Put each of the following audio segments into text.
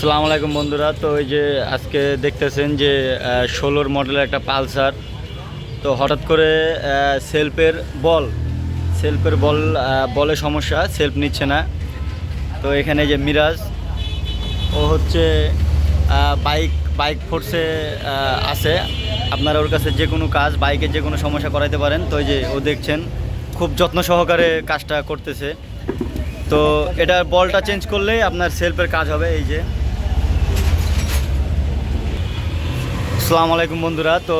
আসসালামু আলাইকুম বন্ধুরা। তো এই যে আজকে দেখতেছেন যে ষোলোর মডেলের একটা পালসার। তো হঠাৎ করে সেলফের বল সেলফের বল বলে সমস্যা, সেলফ নিচ্ছে না। তো এখানে যে মিরাজ, ও হচ্ছে বাইক বাইক ফোর্সে আছে। আপনারা ওর কাছে যে কোনো কাজ বাইকের যে কোনো সমস্যা করাইতে পারেন। তো এই যে ও দেখছেন, খুব যত্ন সহকারে কাজটা করতেছে। তো এটার বলটা চেঞ্জ করলেই আপনার সেলফের কাজ হবে, এই যে। আসসালামু আলাইকুম বন্ধুরা। তো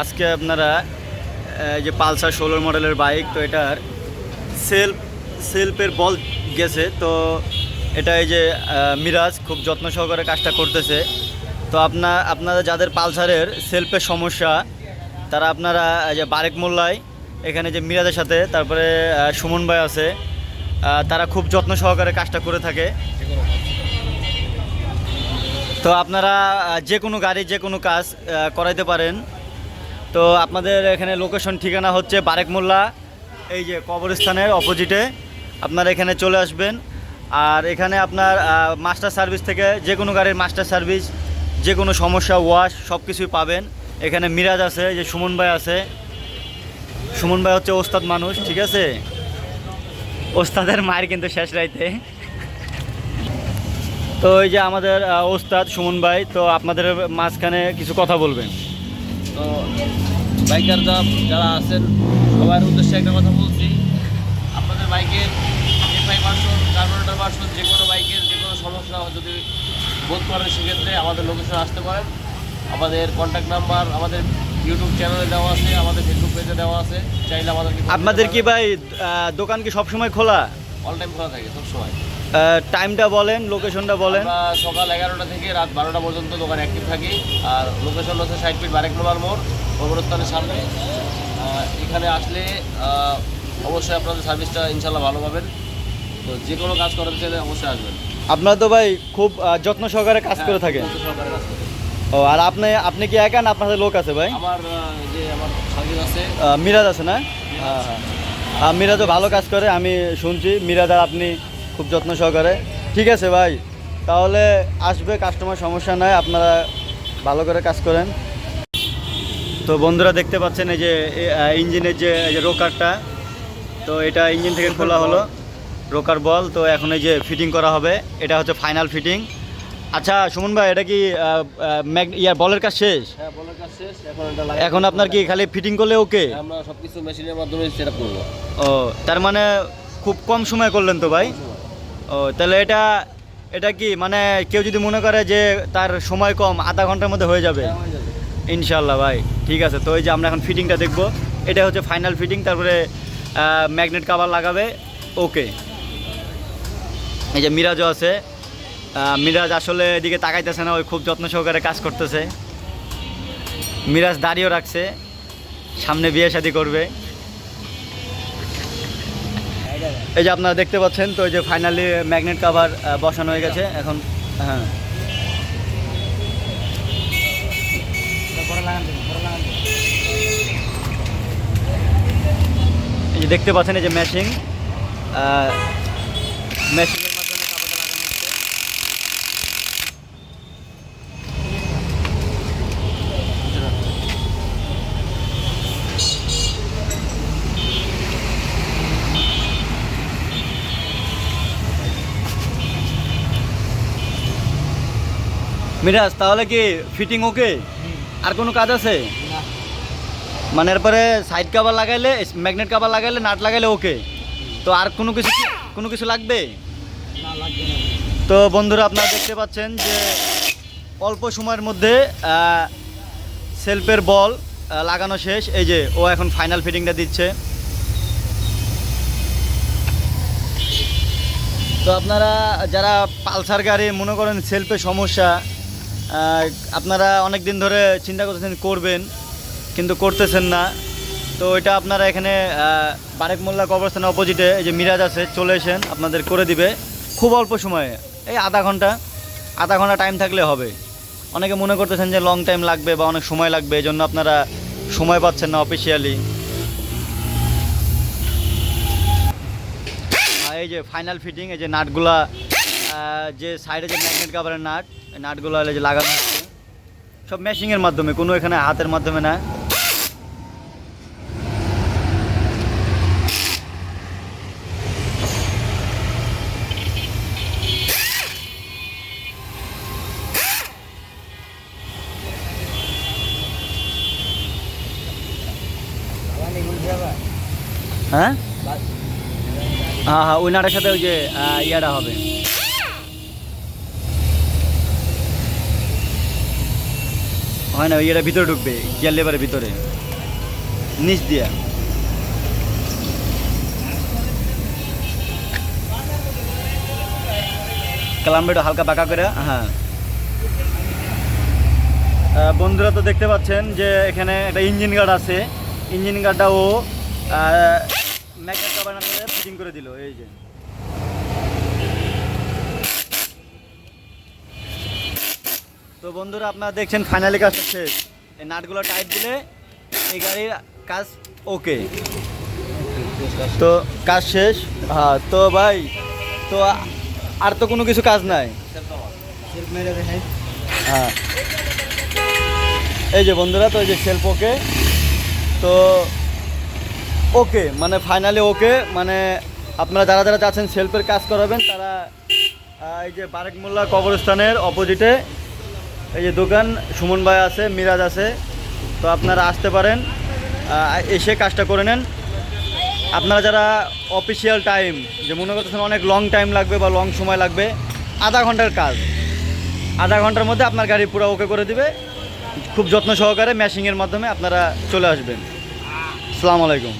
আজকে আপনারা যে পালসার ষোলোর মডেলের বাইক, তো এটার সেলফ সেলফের বল গেছে। তো, এটা এই যে মিরাজ খুব যত্ন সহকারে কাজটা করতেছে। তো আপনার আপনারা যাদের পালসারের সেলফের সমস্যা, তারা আপনারা যে বারেক মোল্লায় এখানে যে মিরাজের সাথে, তারপরে সুমন ভাই আছে তারা খুব যত্ন সহকারে কাজটা করে থাকে। তো আপনারা যে কোনো গাড়ি, যে কোনো কাজ করাইতে পারেন। তো আপনাদের এখানে লোকেশন ঠিকানা হচ্ছে বারেক মোল্লা, এই যে কবরস্থানের অপোজিটে আপনারা এখানে চলে আসবেন। আর এখানে আপনার মাস্টার সার্ভিস থেকে যে কোনো গাড়ির মাস্টার সার্ভিস যে কোনো সমস্যা ওয়াশ সব কিছুই পাবেন। এখানে মিরাজ আছে যে সুমন ভাই আছে। সুমন ভাই হচ্ছে ওস্তাদ মানুষ, ঠিক আছে? ওস্তাদের মায়ের কিন্তু শেষ রাইতে। তো এই যে আমাদের ওস্তাদ সুমন ভাই তো আপনাদের মাঝখানে কিছু কথা বলবেন। তো বাইকার যারা আছেন সবার উদ্দেশ্যে একটা কথা বলছি। আপনাদের বাইকের এফআই ভার্সন কার্বোরেটর ভার্সন যে কোনো বাইকের যে কোনো সমস্যা যদি বোধ করেন সেক্ষেত্রে আমাদের লোকেশনে আসতে পারেন। আমাদের কন্ট্যাক্ট নাম্বার আমাদের ইউটিউব চ্যানেলে দেওয়া আছে আমাদের ফেসবুক পেজে দেওয়া আছে। চাইলে আমাদেরকে আপনাদের কি ভাই দোকান কি সবসময় খোলা? অল টাইম খোলা থাকে সবসময়। আহ, টাইমটা বলেন লোকেশনটা বলেন। সকাল এগারোটা থেকে রাত বারোটা পর্যন্ত দোকান অ্যাক্টিভ থাকি। আর লোকেশন হচ্ছে ষাট ফিট বারেক নোমার মোড় কবরস্থানের সামনে। এখানে আসলে অবশ্যই আপনাদের সার্ভিসটা ইনশাল্লাহ ভালো পাবেন। তো যে কোনো কাজ করাতে চাইলে অবশ্যই আসবেন। আপনারা তো ভাই খুব যত্ন সহকারে কাজ করে থাকেন। হ্যাঁ, করি। ও আর আপনি আপনি কি একা না আপনাদের লোক আছে ভাই? আমার যে আমার সার্ভিস আছে। মিরাজ আছে না? হ্যাঁ হ্যাঁ। মিরাজও ভালো কাজ করে আমি শুনছি। মিরাজ আর আপনি খুব যত্ন সহকারে। ঠিক আছে ভাই তাহলে আসবে কাস্টমার সমস্যা নাই আপনারা ভালো করে কাজ করেন। তো বন্ধুরা দেখতে পাচ্ছেন এই যে ইঞ্জিনের যে এই যে রোকারটা তো এটা ইঞ্জিন থেকে খোলা হলো রোকার বল। তো এখন এই যে ফিটিং করা হবে এটা হচ্ছে ফাইনাল ফিটিং আচ্ছা সুমন ভাই এটা কি ইয়ার বলের কাজ শেষ? হ্যাঁ বলার কাজ শেষ এখন এটা এখন আপনার কি খালি ফিটিং করলে ওকে আমরা সব কিছু মেশিনের মাধ্যমে সেট আপ করব। ও তার মানে খুব কম সময় করলেন তো ভাই? ও তাহলে এটা এটা কি মানে কেউ যদি মনে করে যে তার সময় কম আধা ঘণ্টার মধ্যে হয়ে যাবে? হ্যাঁ, ইনশাল্লাহ ভাই ঠিক আছে। তো এই যে আমরা এখন ফিটিংটা দেখব এটা হচ্ছে ফাইনাল ফিটিং তারপরে ম্যাগনেট কাভার লাগাবে ওকে এই যে মিরাজও আছে মিরাজ আসলে এদিকে তাকাইতেছে না, ওই খুব যত্ন সহকারে কাজ করতেছে। মিরাজ দাঁড়িয়েও রাখছে, সামনে বিয়ে শাদি করবে। এই যে আপনারা দেখতে পাচ্ছেন, তো এই যে ফাইনালি ম্যাগনেট কাভার বসানো হয়ে গেছে, এখন হ্যাঁ। এই যে দেখতে পাচ্ছেন এই যে ম্যাশিং মেশিনের মাধ্যমে কাপড়টা লাগানো হচ্ছে মিরাজ তাহলে কি ফিটিং ওকে আর কোনো কাজ আছে? মানে এরপরে সাইড কাভার লাগাইলে ম্যাগনেট কাভার লাগাইলে নাট লাগাইলে ওকে তো আর কোনো কিছু কোনো কিছু লাগবে? তো বন্ধুরা আপনারা দেখতে পাচ্ছেন যে অল্প সময়ের মধ্যে সেলফের বল লাগানো শেষ। এই যে ও এখন ফাইনাল ফিটিংটা দিচ্ছে। তো আপনারা যারা পালসার গাড়ি মনে করেন সেলফের সমস্যা আপনারা অনেক দিন ধরে চিন্তা করতেছেন করবেন, কিন্তু করতেছেন না। তো এটা আপনারা এখানে বারেক মোল্লা কবরস্থানের অপোজিটে এই যে মিরাজ আছে, চলে এসেন, আপনাদের করে দিবে। খুব অল্প সময়ে, এই আধা ঘণ্টা আধা ঘণ্টা টাইম থাকলে হবে। অনেকে মনে করতেছেন যে লং টাইম লাগবে বা অনেক সময় লাগবে এই জন্য আপনারা সময় পাচ্ছেন না অফিসিয়ালি এই যে ফাইনাল ফিটিং এই যে নাটগুলা যে সাইডে যে ম্যাগনেট কাভারের নাট নাটগুলো হলে যে লাগানো সব মেশিংয়ের মাধ্যমে কোনো এখানে হাতের মাধ্যমে না। হ্যাঁ? হ্যাঁ হ্যাঁ ওই নাটের সাথে ওই যে ইয়াটা হবে। হয় না ইয়েটা ভিতরে ঢুকবে গিয়ার লেবারের ভিতরে। নিচ দিয়া। ক্লাম্বেটা হালকা বাঁকা করে হ্যাঁ। বন্ধুরা তো দেখতে পাচ্ছেন যে এখানে একটা ইঞ্জিন গার্ড আছে। ইঞ্জিন গার্ডটা ও ম্যাগনেট কভার ফিটিং করে দিল, এই যে। তো বন্ধুরা, আপনারা দেখছেন ফাইনালি কাজ শেষ। এই নাটগুলো টাইট দিলে এই গাড়ির কাজ ওকে তো কাজ শেষ। হ্যাঁ তো ভাই, তো আর তো কোনো কিছু কাজ নাই। হ্যাঁ। এই যে বন্ধুরা, তো এই যে সেলফ ওকে তো ওকে মানে ফাইনালি ওকে মানে আপনারা যারা যারা চাচ্ছেন সেলফের কাজ করাবেন, তারা এই যে বারেক মোল্লা কবরস্থানের অপোজিটে এই যে দোকান, সুমন ভাই আছে, মিরাজ আছে। তো আপনারা আসতে পারেন এসে কাজটা করে নেন। আপনারা যারা অফিসিয়াল টাইম যে মনে করতেছেন অনেক লং টাইম লাগবে বা লং সময় লাগবে, আধা ঘণ্টার কাজ। আধা ঘণ্টার মধ্যে আপনার গাড়ি পুরো ওকে করে দিবে। খুব যত্ন সহকারে ম্যাশিংয়ের মাধ্যমে আপনারা চলে আসবেন। আসসালামু আলাইকুম।